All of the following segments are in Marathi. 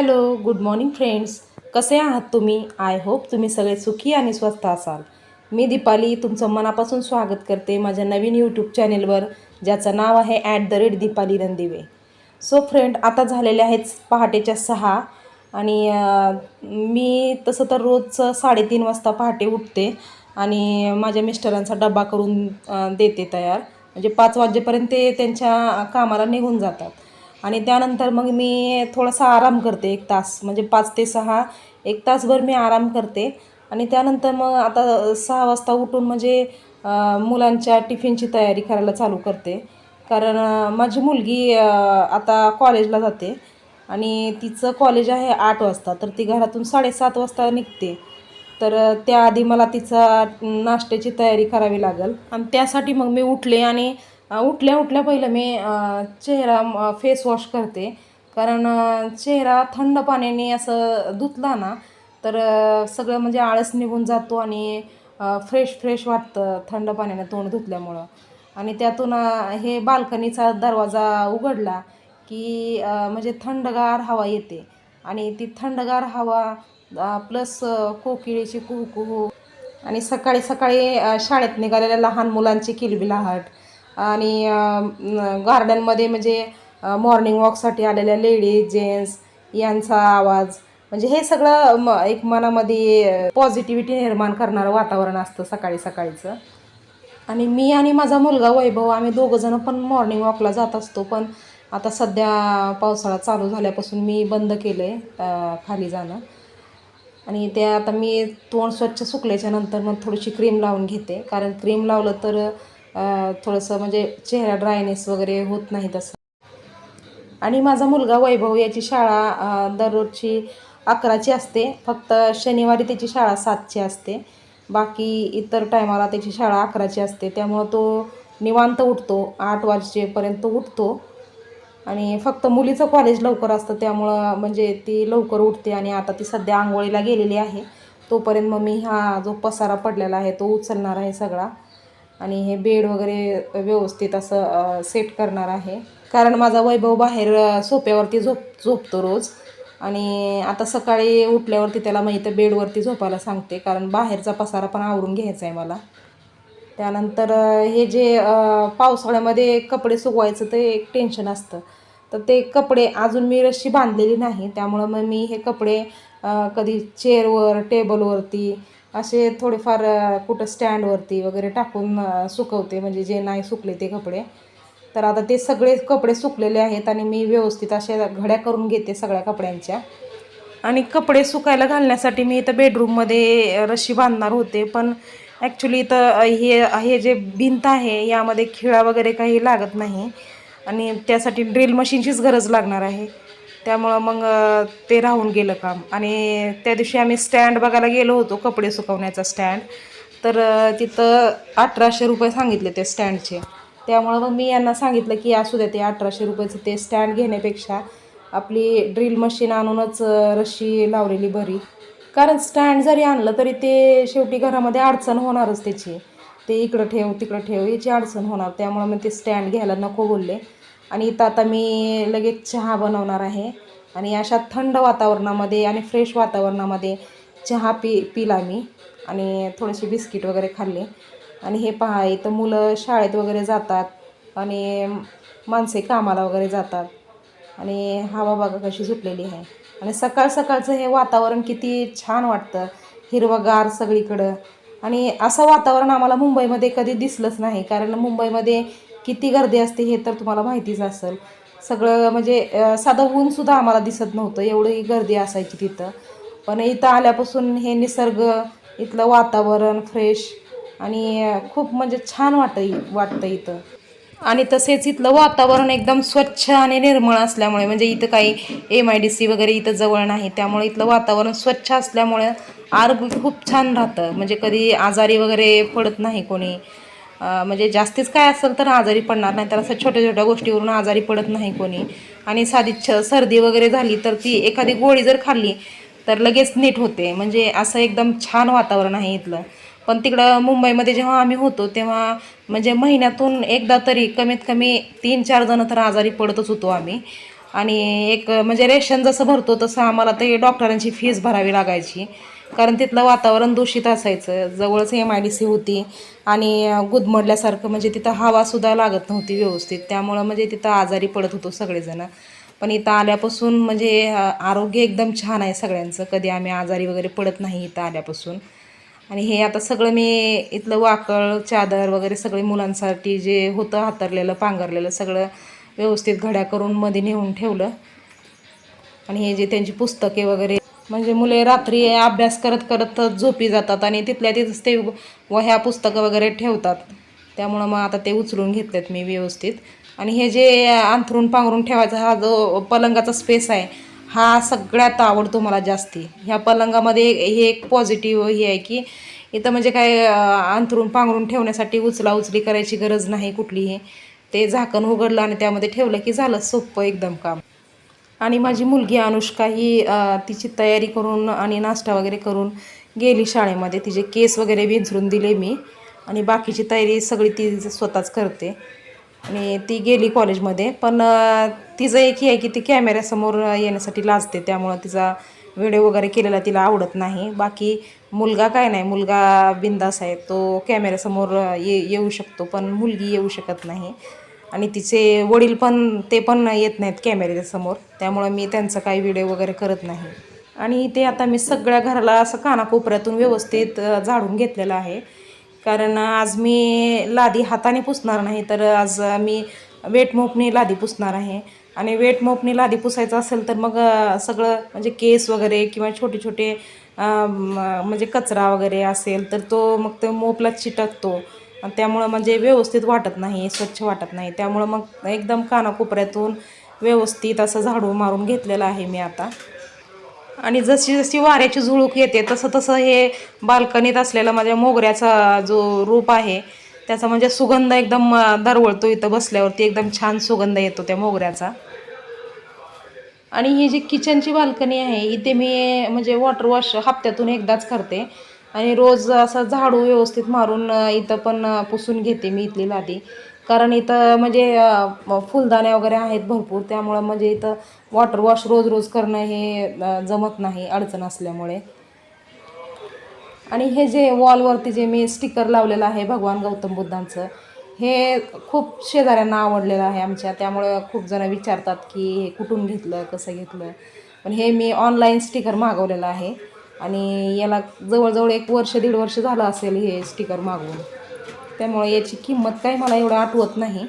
Hello good morning friends. कसे आहात तुम्ही? आय होप तुम्ही सगळे सुखी आणि स्वस्त असाल. मी दीपाली तुमचं मनापासून स्वागत करते माझ्या नवीन यूट्यूब चॅनेलवर ज्याचं नाव आहे at the rate Deepali Randive. So friend आता झालेले आहेत पहाटेच्या सहा आणि मी तसं तर रोज साडेतीन वाजता पहाटे उठते आणि माझ्या मिस्टरांचा डबा करून देते तयार. म्हणजे पाच वाजेपर्यंत ते त्यांच्या कामाला निघून जातात. आणि त्यानंतर मग मी थोडासा आराम करते एक तास म्हणजे पाच ते सहा एक तासभर मी आराम करते. आणि त्यानंतर मग आता सहा वाजता उठून म्हणजे मुलांच्या टिफिनची तयारी करायला चालू करते. कारण माझी मुलगी आता कॉलेजला जाते आणि तिचं कॉलेज आहे आठ वाजता तर ती घरातून साडेसात वाजता निघते. तर त्याआधी मला तिचा नाश्त्याची तयारी करावी लागेल. आणि त्यासाठी मग मी उठले आणि उठल्या उठल्या पहिलं मी चेहरा फेस वॉश करते. कारण चेहरा थंड पाण्याने असं धुतला ना तर सगळं म्हणजे आळस निघून जातो आणि फ्रेश फ्रेश वाटतं थंड पाण्याने तोंड धुतल्यामुळं. आणि त्यातून हे बाल्कनीचा दरवाजा उघडला की म्हणजे थंडगार हवा येते. आणि ती थंडगार हवा प्लस कोकिळीची कुहू कुहू आणि सकाळी सकाळी शाळेत निघालेल्या लहान मुलांची किलबिलाहट. आणि गार्डनमध्ये म्हणजे मॉर्निंग वॉकसाठी आलेल्या लेडीज जेंट्स यांचा आवाज. म्हणजे हे सगळं म एक मनामध्ये पॉझिटिव्हिटी निर्माण करणारं वातावरण असतं सकाळी सकाळीचं. आणि मी आणि माझा मुलगा वैभव आम्ही दोघंजणं पण मॉर्निंग वॉकला जात असतो. पण आता सध्या पावसाळा चालू झाल्यापासून मी बंद केलं आहे खाली जाणं. आणि ते आता मी तोंड स्वच्छ सुकल्याच्या नंतर मग थोडीशी क्रीम लावून घेते. कारण क्रीम लावलं तर थोडंसं म्हणजे चेहरा ड्रायनेस वगैरे होत नाही तसं आणि माझा मुलगा वैभव याची शाळा दररोजची अकराची असते. फक्त शनिवारी त्याची शाळा सातची असते. बाकी इतर टायमाला त्याची शाळा अकराची असते. त्यामुळं तो निवांत उठतो. आठ वाजेपर्यंत उठतो. आणि फक्त मुलीचं कॉलेज लवकर असतं. त्यामुळं म्हणजे ती लवकर उठते आणि आता ती सध्या आंघोळीला गेलेली आहे. तोपर्यंत मग मी हा जो पसारा पडलेला आहे तो उचलणार आहे सगळा. आणि हे बेड वगैरे व्यवस्थित असं सेट करणार आहे. कारण माझा वैभव बाहेर सोप्यावरती झोप झोपतो रोज. आणि आता सकाळी उठल्यावरती त्याला मग इथं बेडवरती झोपायला सांगते. कारण बाहेरचा पसारा पण आवरून घ्यायचा आहे मला. त्यानंतर हे जे पावसाळ्यामध्ये कपडे सुकवायचं ते एक टेन्शन असतं. तर ते कपडे अजून मी रशी बांधलेली नाही. त्यामुळं मग मी हे कपडे कधी चेअरवर टेबलवरती असे थोडेफार कुठं स्टँडवरती वगैरे टाकून सुकवते म्हणजे जे नाही सुकले ते कपडे. तर आता ते सगळे कपडे सुकलेले आहेत आणि मी व्यवस्थित अशा घड्या करून घेते सगळ्या कपड्यांच्या. आणि कपडे सुकायला घालण्यासाठी मी इथं बेडरूममध्ये रशी बांधणार होते. पण ॲक्च्युली इथं हे हे जे भिंत आहे यामध्ये खिळा वगैरे काही लागत नाही. आणि त्यासाठी ड्रिल मशीनचीच गरज लागणार आहे. त्यामुळं मग ते राहून गेलं काम. आणि त्या दिवशी आम्ही स्टँड बघायला गेलो होतो कपडे सुकवण्याचा स्टँड. तर तिथं अठराशे रुपये सांगितले ते स्टँडचे. त्यामुळं मग मी यांना सांगितलं की असू द्या ते अठराशे रुपयाचं ते स्टँड घेण्यापेक्षा आपली ड्रिल मशीन आणूनच रशी लावलेली बरी. कारण स्टँड जरी आणलं तरी ते शेवटी घरामध्ये अडचण होणारच त्याची. ते इकडं ठेव तिकडं ठेव याची अडचण होणार. त्यामुळं मी ते स्टँड घ्यायला नको बोलले. आणि इथं आता मी लगेच चहा बनवणार आहे. आणि अशा थंड वातावरणामध्ये आणि फ्रेश वातावरणामध्ये चहा पी पिला मी. आणि थोडेसे बिस्किट वगैरे खाल्ले. आणि हे पहा इथं मुलं शाळेत वगैरे जातात. आणि माणसे कामाला वगैरे जातात. आणि हवा बागा कशी सुटलेली आहे. आणि सकाळ सकाळचं हे वातावरण किती छान वाटतं. हिरवगार सगळीकडं. आणि असं वातावरण आम्हाला मुंबईमध्ये कधी दिसलंच नाही. कारण मुंबईमध्ये किती गर्दी असते हे तर तुम्हाला माहितीच असेल. सगळं म्हणजे साधं ऊनसुद्धा आम्हाला दिसत नव्हतं. एवढी गर्दी असायची तिथं. पण इथं आल्यापासून हे निसर्ग इथलं वातावरण फ्रेश आणि खूप म्हणजे छान वाटतं वाटतं इथं. आणि तसेच इथलं वातावरण एकदम स्वच्छ आणि निर्मळ असल्यामुळे म्हणजे इथं काही एम आय डी सी वगैरे इथं जवळ नाही. त्यामुळे इथलं वातावरण स्वच्छ असल्यामुळे आरोग्य खूप छान राहतं. म्हणजे कधी आजारी वगैरे पडत नाही कोणी. म्हणजे जास्तीच काय असेल तर आजारी पडणार नाही. तर असं छोट्या छोट्या गोष्टीवरून आजारी पडत नाही कोणी. आणि साधी छ सर्दी वगैरे झाली तर ती एखादी गोळी जर खाल्ली तर लगेच नीट होते. म्हणजे असं एकदम छान वातावरण आहे इथलं. पण तिकडं मुंबईमध्ये जेव्हा आम्ही होतो तेव्हा म्हणजे महिन्यातून एकदा तरी कमीत कमी तीन चार जण तर आजारी पडतच होतो आम्ही. आणि एक म्हणजे रेशन जसं भरतो तसं आम्हाला ते डॉक्टरांची फीस भरावी लागायची. कारण तिथलं वातावरण दूषित असायचं. जवळच एम आय डी सी होती आणि गुदमडल्यासारखं म्हणजे तिथं हवासुद्धा लागत नव्हती व्यवस्थित. त्यामुळं म्हणजे तिथं आजारी पडत होतो सगळेजणं. पण इथं आल्यापासून म्हणजे आरोग्य एकदम छान आहे सगळ्यांचं. कधी आम्ही आजारी वगैरे पडत नाही इथं आल्यापासून. आणि हे आता सगळं मी इथलं वाकळ चादर वगैरे सगळे मुलांसाठी जे होतं हातरलेलं पांघरलेलं सगळं व्यवस्थित घड्या करून मध्ये नेऊन ठेवलं. आणि हे जे त्यांची पुस्तके वगैरे म्हणजे मुले रात्री अभ्यास करत करत झोपी जातात आणि तिथल्या तिथंच ते वह्या पुस्तकं वगैरे ठेवतात. त्यामुळं मग आता ते उचलून घेतलेत मी व्यवस्थित. आणि हे जे अंथरून पांघरून ठेवायचा हा जो पलंगाचा स्पेस आहे हा सगळ्यात आवडतो मला जास्ती. ह्या पलंगामध्ये हे एक पॉझिटिव्ह हे आहे की इथं म्हणजे काय अंथरून पांघरून ठेवण्यासाठी उचला उचली करायची गरज नाही कुठलीही. ते झाकण उघडलं आणि त्यामध्ये ठेवलं की झालं सोपं एकदम काम. आणि माझी मुलगी अनुष्का ही तिची तयारी करून आणि नाश्ता वगैरे करून गेली शाळेमध्ये. तिचे केस वगैरे विंचरून दिले मी आणि बाकीची तयारी सगळी ती स्वतःच करते. आणि ती गेली कॉलेजमध्ये. पण तिचं एक हे आहे की ती कॅमेऱ्यासमोर येण्यासाठी लाजते. त्यामुळं तिचा व्हिडिओ वगैरे केलेला तिला आवडत नाही. बाकी मुलगा काय नाही. मुलगा बिंदास आहे. तो कॅमेऱ्यासमोर ये येऊ शकतो. पण मुलगी येऊ शकत नाही. आणि तिचे वडील पण ते पण येत नाहीत कॅमेऱ्याच्या समोर. त्यामुळं मी त्यांचा काही व्हिडिओ वगैरे करत नाही. आणि ते आता मी सगळ्या घराला असं कानाकोपऱ्यातून व्यवस्थित झाडून घेतलेलं आहे. कारण आज मी लादी हाताने पुसणार नाही तर आज मी वेट मोपनी लादी पुसणार आहे. आणि वेट मोपनी लादी पुसायचं असेल तर मग सगळं म्हणजे केस वगैरे किंवा छोटे छोटे म्हणजे कचरा वगैरे असेल तर तो मग ते मोपला चिटकतो. त्यामुळं म्हणजे व्यवस्थित वाटत नाही स्वच्छ वाटत नाही. त्यामुळं मग एकदम कानाकोपऱ्यातून व्यवस्थित असं झाडू मारून घेतलेलं आहे मी आता. आणि जशी जशी वाऱ्याची झुळूक येते तसं तसं हे बाल्कनीत असलेला माझ्या मोगऱ्याचा जो रूप आहे त्याचा म्हणजे सुगंध एकदम दरवळतो इथं बसल्यावरती. एकदम छान सुगंध येतो त्या मोगऱ्याचा. आणि ही जी किचनची बाल्कनी आहे इथे मी म्हणजे वॉटर वॉश हप्त्यातून एकदाच करते. आणि रोज असं झाडू व्यवस्थित मारून इथं पण पुसून घेते मी इथली लादी. कारण इथं म्हणजे फुलदाण्या वगैरे आहेत भरपूर. त्यामुळं म्हणजे इथं वॉटर वॉश रोज रोज करणं हे जमत नाही अडचण असल्यामुळे. आणि हे जे वॉलवरती जे मी स्टिकर लावलेलं आहे भगवान गौतम बुद्धांचं हे खूप शेजाऱ्यांना आवडलेलं आहे आमच्या. त्यामुळं खूप जण विचारतात की हे कुठून घेतलं कसं घेतलं. पण हे मी ऑनलाईन स्टिकर मागवलेलं आहे. आणि याला जवळजवळ एक वर्ष दीड वर्ष झालं असेल हे स्टिकर मागवून त्यामुळे याची किंमत काही मला एवढं आठवत नाही.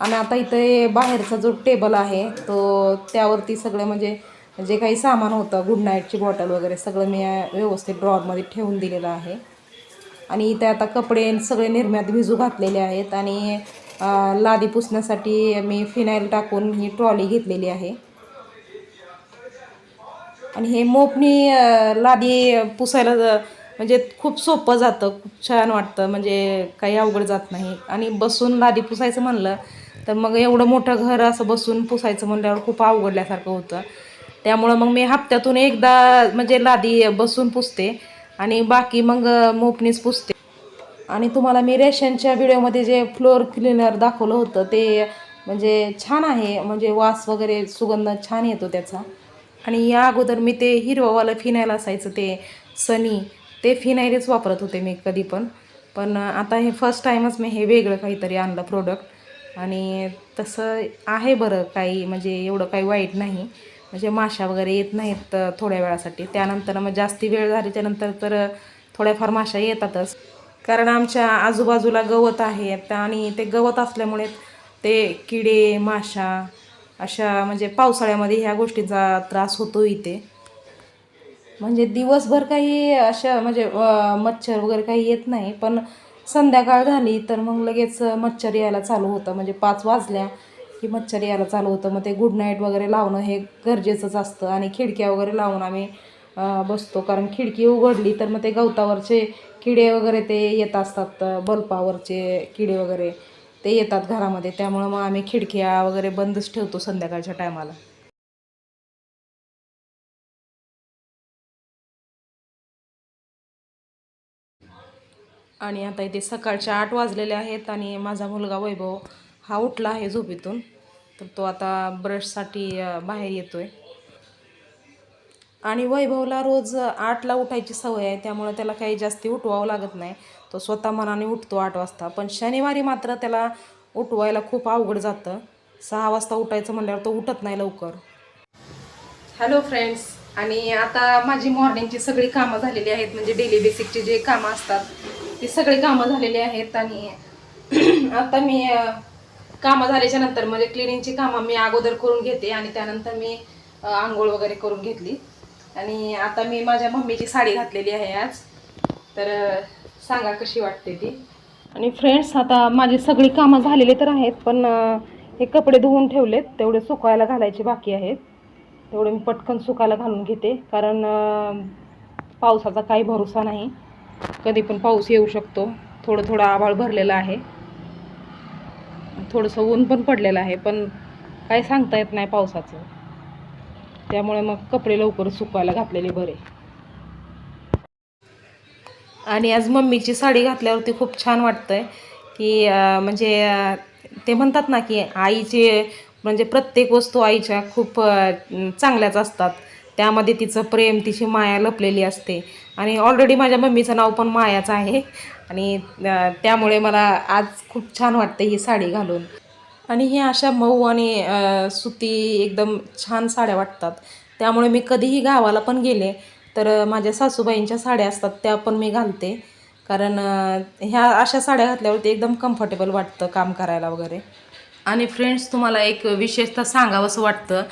आणि आता इथे बाहेरचा जो टेबल आहे तो त्यावरती सगळं म्हणजे जे काही सामान होतं गुड नाईटची बॉटल वगैरे सगळं मी व्यवस्थित ड्रॉरमध्ये ठेवून दिलेलं आहे. आणि इथे आता कपडे सगळे निरम्यात भिजू घातलेले आहेत आणि लादी पुसण्यासाठी मी फिनाईल टाकून ही ट्रॉली घेतलेली आहे. आणि हे मोपनी लादी पुसायला म्हणजे खूप सोपं जातं खूप छान वाटतं म्हणजे काही अवघड जात नाही. आणि बसून लादी पुसायचं म्हणलं तर मग एवढं मोठं घर असं बसून पुसायचं म्हणल्यावर खूप अवघडल्यासारखं होतं. त्यामुळं मग मी हप्त्यातून एकदा म्हणजे लादी बसून पुसते आणि बाकी मग मोपणीच पुसते. आणि तुम्हाला मी रेशनच्या व्हिडिओमध्ये जे फ्लोअर क्लिनर दाखवलं होतं ते म्हणजे छान आहे म्हणजे वास वगैरे सुगंध छान येतो त्याचा. आणि या अगोदर मी ते हिरवंवालं फिनाईल असायचं ते सनी ते फिनाईलच वापरत होते मी कधी पण. पण आता हे फर्स्ट टाईमच मी हे वेगळं काहीतरी आणलं प्रोडक्ट आणि तसं आहे बरं काही म्हणजे एवढं काही वाईट नाही. म्हणजे माशा वगैरे येत नाहीत थोड्या वेळासाठी. त्यानंतर मग जास्ती वेळ झाल्याच्यानंतर तर थोड्याफार माशा येतातच. कारण आमच्या आजूबाजूला गवत आहे आणि ते गवत असल्यामुळे ते किडे माशा अशा म्हणजे पावसाळ्यामध्ये ह्या गोष्टींचा त्रास होतो इथे. म्हणजे दिवसभर काही अशा म्हणजे मच्छर वगैरे काही येत नाही. पण संध्याकाळ झाली तर मग लगेच मच्छर यायला चालू होतं. म्हणजे पाच वाजल्या की मच्छर यायला चालू होतं. मग ते गुड नाईट वगैरे लावणं हे गरजेचंच असतं. आणि खिडक्या वगैरे लावून आम्ही बसतो. कारण खिडकी उघडली तर मग ते गवतावरचे किडे वगैरे ते येत असतात बल्पावरचे किडे वगैरे. ते येतात घरामध्ये त्यामुळं मग आम्ही खिडक्या वगैरे बंदच ठेवतो संध्याकाळच्या टायमाला. आणि आता इथे सकाळच्या आठ वाजलेले आहेत आणि माझा मुलगा वैभव हा उठला आहे झोपेतून. तर तो आता ब्रशसाठी बाहेर येतो आहे आणि वैभवला रोज आठला उठायची सवय आहे त्यामुळे त्याला काही जास्ती उठवावं लागत नाही. तो स्वतः मनाने उठतो आठ वाजता. पण शनिवारी मात्र त्याला उठवायला खूप अवघड जातं. सहा वाजता उठायचं म्हणल्यावर तो उठत नाही लवकर. हॅलो फ्रेंड्स आणि आता माझी मॉर्निंगची सगळी कामं झालेली आहेत. म्हणजे डेली बेसिकची जे कामं असतात ती सगळी कामं झालेली आहेत. आणि आता मी कामं झाल्याच्यानंतर म्हणजे क्लिनिंगची कामं मी अगोदर करून घेते. आणि त्यानंतर मी आंघोळ वगैरे करून घेतली. आणि आता मी माझ्या मम्मीची साडी घातलेली आहे आज. तर सांगा कशी वाटते ती? आणि फ्रेंड्स आता माझी सगळी कामं झालेली तर आहेत पण हे कपडे धुवून ठेवलेत. तेवढे सुकायला घालायचे बाकी आहेत. तेवढे मी पटकन सुकायला घालून घेते. कारण पावसाचा काही भरोसा नाही. कधी पण पाऊस येऊ शकतो. थोडं थोडं आभाळ भरलेलं आहे. थोडंसं ऊन पण पडलेलं आहे पण काही सांगता येत नाही पावसाचं. त्यामुळे मग कपडे लवकर सुकवायला घातलेले बरे. आणि आज मम्मीची साडी घातल्यावरती खूप छान वाटतंय की म्हणजे ते म्हणतात ना की आईचे म्हणजे प्रत्येक वस्तू आईच्या खूप चांगल्याच असतात. त्यामध्ये तिचं प्रेम तिची माया लपलेली असते. आणि ऑलरेडी माझ्या मम्मीचं नाव पण मायाचं आहे. आणि त्यामुळे मला आज खूप छान वाटते ही साडी घालून. आणि हे अशा मऊ आणि सुती एकदम छान साड्या वाटतात. त्यामुळे मी कधीही गावाला पण गेले तर माझ्या सासूबाईंच्या साड्या असतात त्या पण मी घालते. कारण ह्या अशा साड्या घातल्यावरती एकदम कम्फर्टेबल वाटतं काम करायला वगैरे. आणि फ्रेंड्स तुम्हाला एक विशेषतः सांगावंसं वाटतं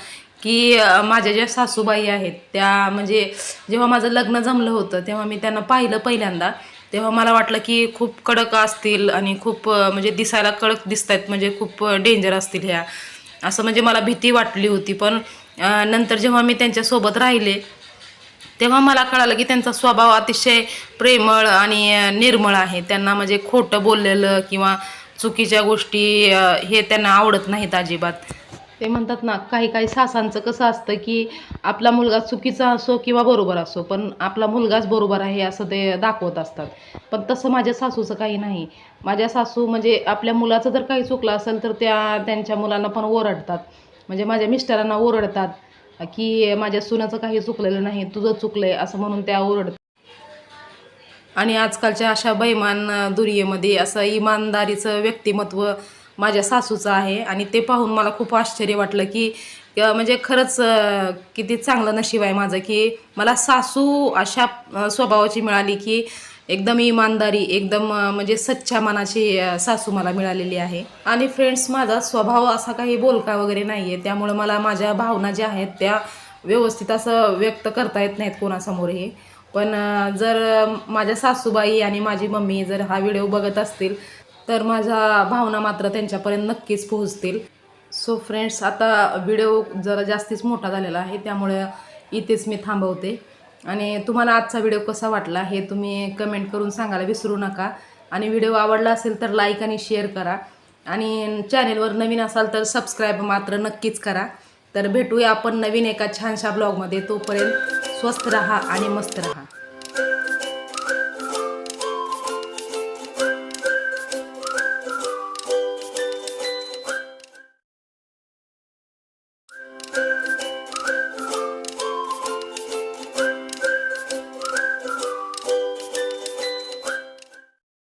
की माझ्या ज्या सासूबाई आहेत त्या म्हणजे जेव्हा माझं लग्न जमलं होतं तेव्हा मी त्यांना पाहिलं पहिल्यांदा. तेव्हा मला वाटलं की खूप कडक असतील आणि खूप म्हणजे दिसायला कडक दिसत आहेत म्हणजे खूप डेंजर असतील ह्या. असं म्हणजे मला भीती वाटली होती. पण नंतर जेव्हा मी त्यांच्यासोबत राहिले तेव्हा मला कळालं की त्यांचा स्वभाव अतिशय प्रेमळ आणि निर्मळ आहे. त्यांना म्हणजे खोटं बोललेलं किंवा चुकीच्या गोष्टी हे त्यांना आवडत नाहीत अजिबात. ते म्हणतात ना काही काही सासांचं कसं असतं की आपला मुलगा चुकीचा असो किंवा बरोबर असो पण आपला मुलगाच बरोबर आहे असं ते दाखवत असतात. पण तसं माझ्या सासूचं काही नाही. माझ्या सासू म्हणजे आपल्या मुलाचं जर काही चुकलं असेल तर त्या त्यांच्या मुलांना पण ओरडतात. म्हणजे माझ्या मिस्टरांना ओरडतात की माझ्या सुनाचं काही चुकलेलं नाही तुझं चुकलंय असं म्हणून त्या ओरडतात. आणि आजकालच्या अशा बैमान अ, असं इमानदारीचं व्यक्तिमत्व माझ्या सासूचं आहे आणि ते पाहून मला खूप आश्चर्य वाटलं की म्हणजे खरंच किती चांगलं नशीब आहे माझं की मला सासू अशा स्वभावाची मिळाली की एकदम इमानदारी एकदम म्हणजे सच्च्या मनाची सासू मला मिळालेली आहे. आणि फ्रेंड्स माझा स्वभाव असा काही बोलका वगैरे नाही आहे त्यामुळं मला माझ्या भावना ज्या आहेत त्या व्यवस्थित असं व्यक्त करता येत नाहीत कोणासमोरही. पण जर माझ्या सासूबाई आणि माझी मम्मी जर हा व्हिडिओ बघत असतील तर माझ्या भावना मात्र त्यांच्यापर्यंत नक्कीच पोहोचतील. सो फ्रेंड्स आता व्हिडिओ जरा जास्तीच मोठा झालेला आहे त्यामुळे इथेच मी थांबवते. आणि तुम्हाला आजचा व्हिडिओ कसा वाटला हे तुम्ही कमेंट करून सांगायला विसरू नका. आणि व्हिडिओ आवडला असेल तर लाईक आणि शेअर करा. आणि चॅनेलवर नवीन असाल तर सबस्क्राईब मात्र नक्कीच करा. तर भेटूया आपण नवीन एका छानशा ब्लॉगमध्ये तोपर्यंत स्वस्त रहा आणि मस्त रहा.